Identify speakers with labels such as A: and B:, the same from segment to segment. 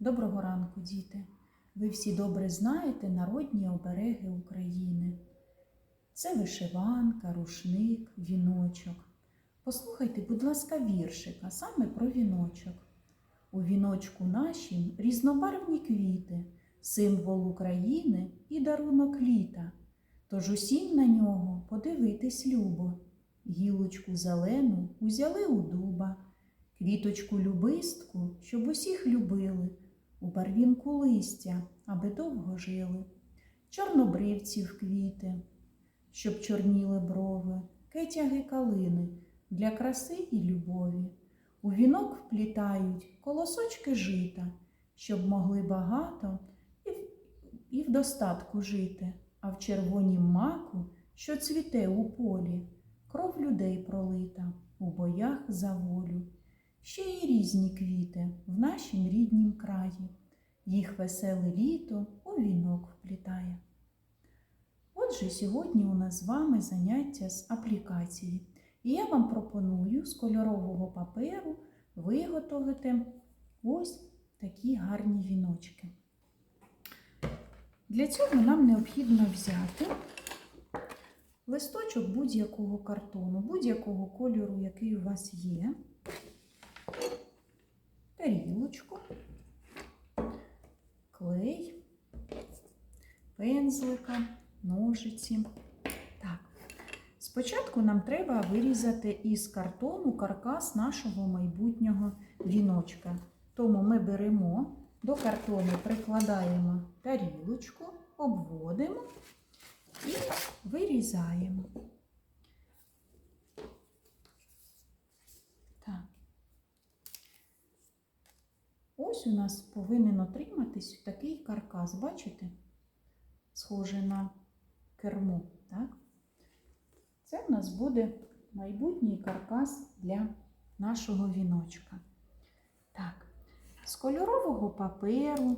A: Доброго ранку, діти! Ви всі добре знаєте народні обереги України. Це вишиванка, рушник, віночок. Послухайте, будь ласка, віршика саме про віночок. У віночку нашім різнобарвні квіти, символ України і дарунок літа. Тож усім на нього подивитись любо. Гілочку зелену узяли у дуба, квіточку любистку, щоб усіх любили, у барвінку листя, аби довго жили, чорнобривців квіти, щоб чорніли брови, кетяги калини для краси і любові. У вінок вплітають колосочки жита, щоб могли багато і в, і в достатку жити, а в червонім маку, що цвіте у полі, кров людей пролита у боях за волю. Ще й різні квіти в нашім ріднім краї, їх веселе літо у вінок вплітає. Отже, сьогодні у нас з вами заняття з аплікації. І я вам пропоную з кольорового паперу виготовити ось такі гарні віночки. Для цього нам необхідно взяти листочок будь-якого картону, будь-якого кольору, який у вас є, тарілочку, клей, пензлика, ножиці. Так. Спочатку нам треба вирізати із картону каркас нашого майбутнього віночка. Тому ми беремо до картону, прикладаємо тарілочку, обводимо і вирізаємо. Так. Ось у нас повинен отриматись такий каркас, бачите? Схоже на кермо, так? Це в нас буде майбутній каркас для нашого віночка. Так, з кольорового паперу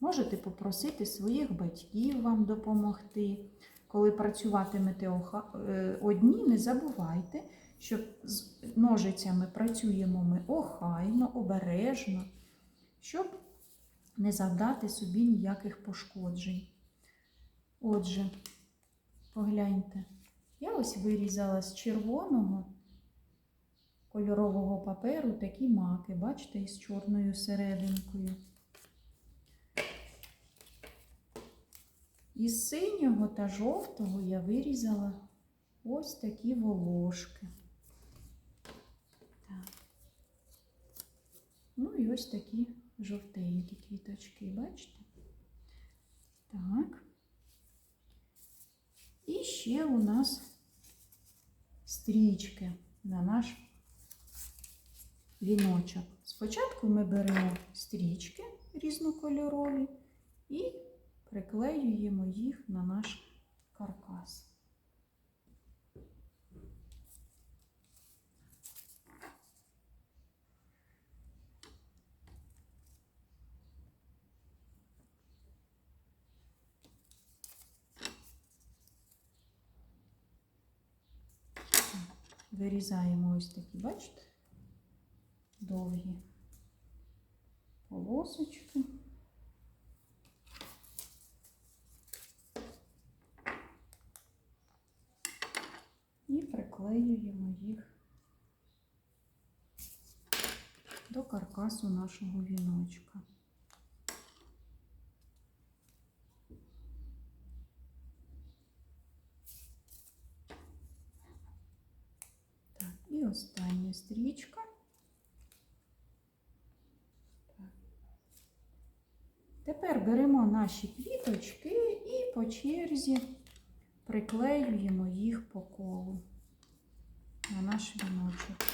A: можете попросити своїх батьків вам допомогти. Коли працюватимете е, одні, не забувайте, що з ножицями працюємо ми охайно, обережно, щоб не завдати собі ніяких пошкоджень. Отже, погляньте. Я ось вирізала з червоного кольорового паперу такі маки, бачите, із чорною серединкою. Із синього та жовтого я вирізала ось такі волошки. Так. Ну і ось такі жовтенькі квіточки, бачите? Так. І ще у нас стрічки на наш віночок. Спочатку ми беремо стрічки різнокольорові і приклеюємо їх на наш каркас. Вирізаємо ось такі, бачите, довгі полосочки. І приклеюємо їх до каркасу нашого віночка. Остання стрічка. Тепер беремо наші квіточки і по черзі приклеюємо їх по колу на наш віночок.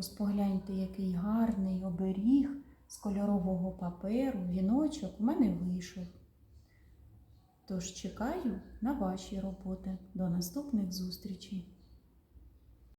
A: Ось погляньте, який гарний оберіг з кольорового паперу, віночок у мене вийшов. Тож чекаю на ваші роботи. До наступних зустрічей!